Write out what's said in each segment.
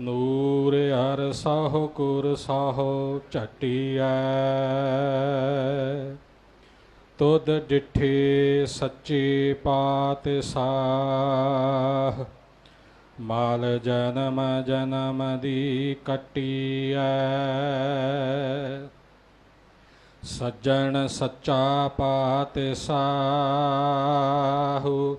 ਨੂਰ ਹਰ ਸਾਹੁ ਕੁਰ ਸਾਹੋ ਝਟੀਐ। ਤੁਧ ਡਿਠੇ ਸੱਚੇ ਪਾਤ ਸਾਹ ਮਾਲ ਜਨਮ ਜਨਮ ਦੀ ਕਟੀਐ। ਸੱਜਣ ਸੱਚਾ ਪਾਤ ਸਾਹੂ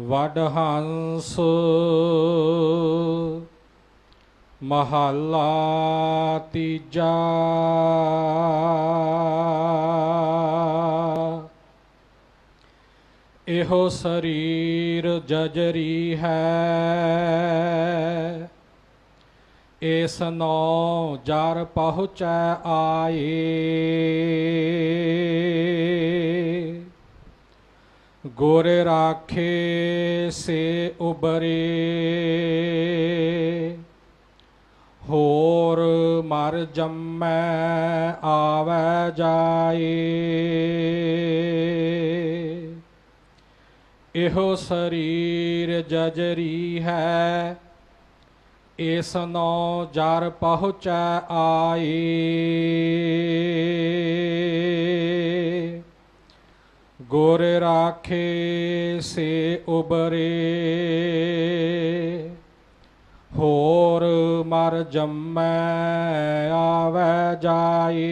ਵਡ ਹੰਸ ਮਹੱਲਾ ਤੀਜਾ। ਇਹੋ ਸਰੀਰ ਜਜਰੀ ਹੈ। ਇਸ ਨੋ ਜਰ ਪਹੁੰਚੈ ਆਏ। ਗੁਰ ਰਾਖੇ ਸੇ ਉਬਰੇ। ਹੋਰ ਮਰ ਜੰਮੈ ਆਵੈ ਜਾਏ। ਇਹੋ ਸਰੀਰ ਜਜਰੀ ਹੈ, ਇਸ ਨੋ ਜਰ ਪਹੁੰਚੈ ਆਏ। ਗੁਰ ਰਾਖੇ ਸੇ ਉਬਰੇ। ਹੋਰ ਮਰ ਜੰਮੈ ਆਵੈ ਜਾਏ।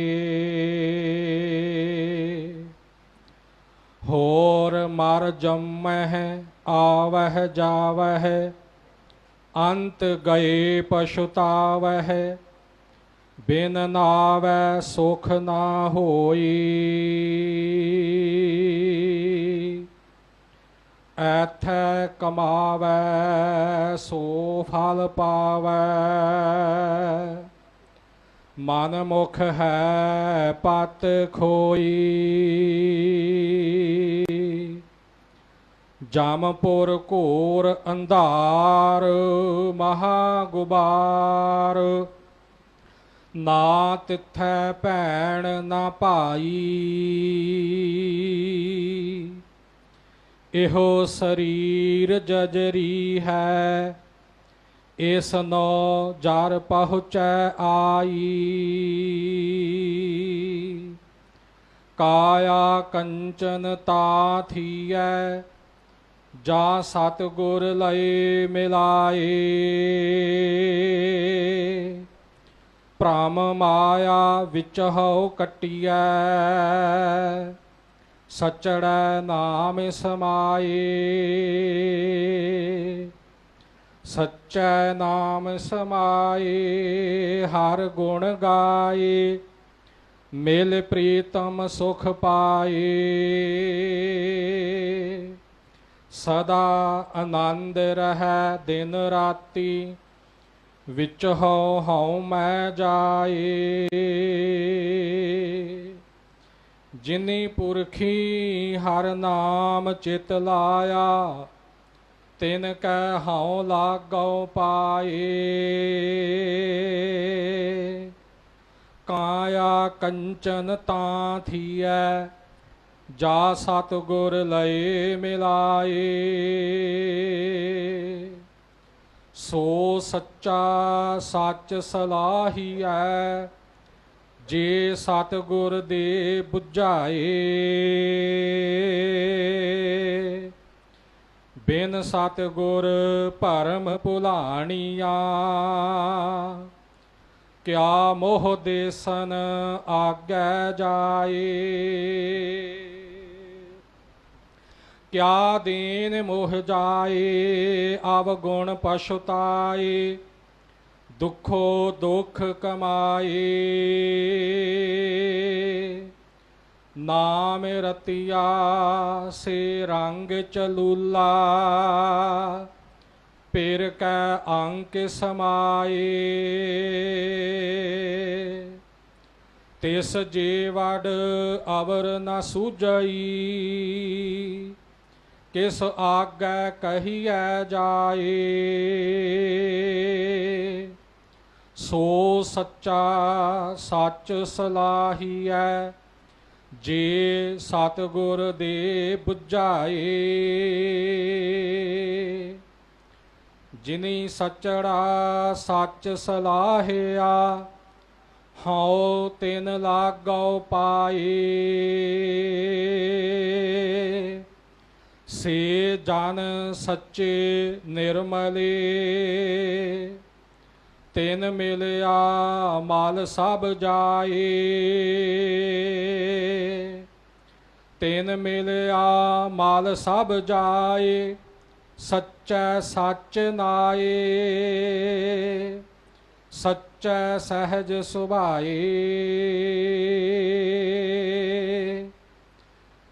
ਹੋਰ ਮਰ ਜੰਮਹਿ ਆਵਹਿ ਜਾਵਹਿ। ਅੰਤ ਗਏ ਪਛੁਤਾਵਹਿ ਬਿਨ ਨਾਵੈ ਸੁਖ ਨਾ ਹੋਈ। ਐਥੈ ਕਮਾਵੈ, ਸੋ ਫਲ ਪਾਵੈ। ਮਨ ਮੁਖ ਹੈ, ਪਤ ਖੋਈ। ਜਮਪੁਰ ਘੋਰ ਅੰਧਾਰ, ਮਹਾ ਗੁਬਾਰ। ਨਾ ਤਿੱਥੈ ਭੈਣ ਨਾ ਭਾਈ। ਇਹੋ ਸਰੀਰ ਜਜਰੀ ਹੈ ਇਸ ਨੋ ਜਰ ਪਹੁੰਚੈ ਆਈ। ਕਾਇਆ ਕੰਚਨ ਤਾ ਥੀਐ, ਜਾ ਸਤ ਗੁਰ ਲਏ ਮਿਲਾਏ। ਭ੍ਰਮ ਮਾਇਆ ਵਿੱਚ ਹਉ ਕਟਿਐ ਸਚੜੈ ਨਾਮ ਸਮਾਏ ਸਚੈ ਨਾਮ ਸਮਾਏ ਹਰ ਗੁਣ ਗਾਏ ਮਿਲ ਪ੍ਰੀਤਮ ਸੁਖ ਪਾਏ ਸਦਾ ਆਨੰਦ ਰਹੈ ਦਿਨ ਰਾਤੀ, ਵਿੱਚ ਹਉ ਹਉ ਮੈਂ ਜਾਏ ਜਿਨੀ ਪੁਰਖੀ ਹਰ ਨਾਮ ਚਿਤ ਲਾਇਆ, ਤਿਨ ਕੈ ਹਉ ਲਾਗਉ ਪਾਏ। ਕਾਇਆ ਕੰਚਨ ਤਾਂ ਥੀਐ, ਜਾ ਸਤ ਗੁਰ ਲਏ ਮਿਲਾਏ। ਸੋ ਸੱਚਾ ਸੱਚ ਸਲਾਹੀਐ ਜੇ ਸਤਗੁਰ ਦੇ 부ਝਾਏ ਬਿਨ ਸਤਗੁਰ ਭਰਮ ਭੁਲਾਣੀਆਂ, ਕਿਆ ਮੋਹ ਦੇਸਨ ਆਗੈ ਜਾਏ? ਕਿਆ ਦੀਨ ਮੋਹ ਜਾਏ? ਆਵ ਗੁਣ ਪਛੁਤਾਏ ਦੁਖੋ ਦੁਖ ਕਮਾਏ ਨਾਮ ਰਤਿਆ ਸੇ ਰੰਗ ਚਲੂਲਾ ਪੇਰ ਕੈ ਅੰਕ ਸਮਾਏ ਤਿਸ ਜੇ ਵਡ ਅਵਰ ਨ ਸੂਝਈ ਕਿਸ ਆਗੈ ਕਹੀਐ ਜਾਏ ਸੋ ਸੱਚਾ ਸੱਚ ਸਲਾਹੀਐ, ਜੇ ਸਤਿਗੁਰ ਦੇ 부ਝਾਏ ਜਿਨੀ ਸਚੜਾ ਸੱਚ ਸਲਾਹਿਆ, ਹਉ ਤਿਨ ਲਾਗਉ ਪਾਏ। ਸੇ ਜਨ ਸੱਚੇ ਨਿਰਮਲੇ ਤਿਨ ਮਿਲਿਆ ਮਾਲ ਸਭ ਜਾਏ। ਤਿਨ ਮਿਲਿਆ ਮਾਲ ਸਭ ਜਾਏ, ਸੱਚੈ ਸੱਚ ਨਾਏ। ਸੱਚੈ ਸਹਿਜ ਸੁਭਾਏ।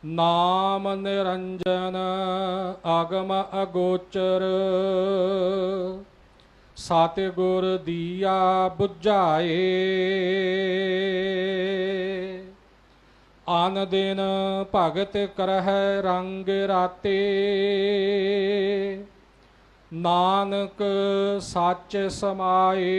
ਨਾਮ ਨਿਰੰਜਨ ਆਗਮ ਅਗੋਚਰ। ਸਤਿਗੁਰ ਦੀਆ 부ਝਾਏ ਆਨ ਦਿਨ ਭਗਤ ਕਰਹਿ ਰੰਗ ਰਾਤੇ। ਨਾਨਕ ਸੱਚ ਸਮਾਏ।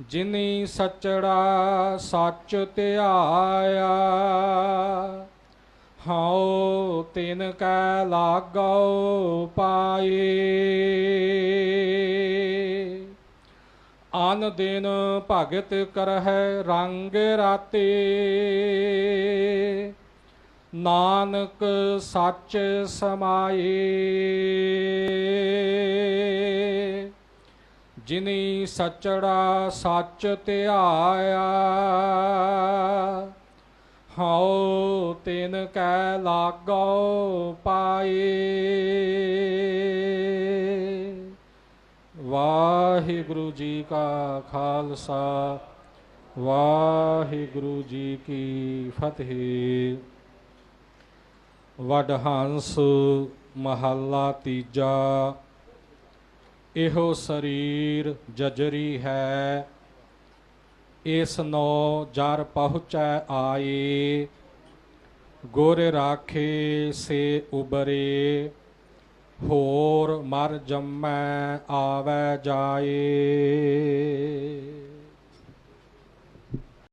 ਜਿਨੀ ਸਚੜਾ ਸੱਚ ਧਿਆਇਆ। ਹਉ ਤਿਨ ਕੈ ਲਾਗਉ ਪਾਏ। ਆਨ ਦਿਨ ਭਗਤ ਕਰਹਿ ਰੰਗ ਰਾਤੇ। ਨਾਨਕ ਸੱਚ ਸਮਾਏ। ਜਿਨੀ ਸਚੜਾ ਸੱਚ ਧਿਆਇਆ। ਹਉ ਤਿਨ ਕੈ ਲਾਗਉ ਪਾਏ। ਵਾਹਿਗੁਰੂ ਜੀ ਕਾ ਖਾਲਸਾ, ਵਾਹਿਗੁਰੂ ਜੀ ਕੀ ਫਤਿਹ। ਵਡਹੰਸ ਮਹੱਲਾ ਤੀਜਾ, ਇਹੋ ਸਰੀਰ ਜਜਰੀ ਹੈ। ਇਸ ਨੋ ਜਰ ਪਹੁੰਚੈ ਆਏ ਗੁਰ ਰਾਖੇ ਸੇ ਉਬਰੇ ਹੋਰ ਮਰ ਜੰਮੈ ਆਵੈ ਜਾਏ।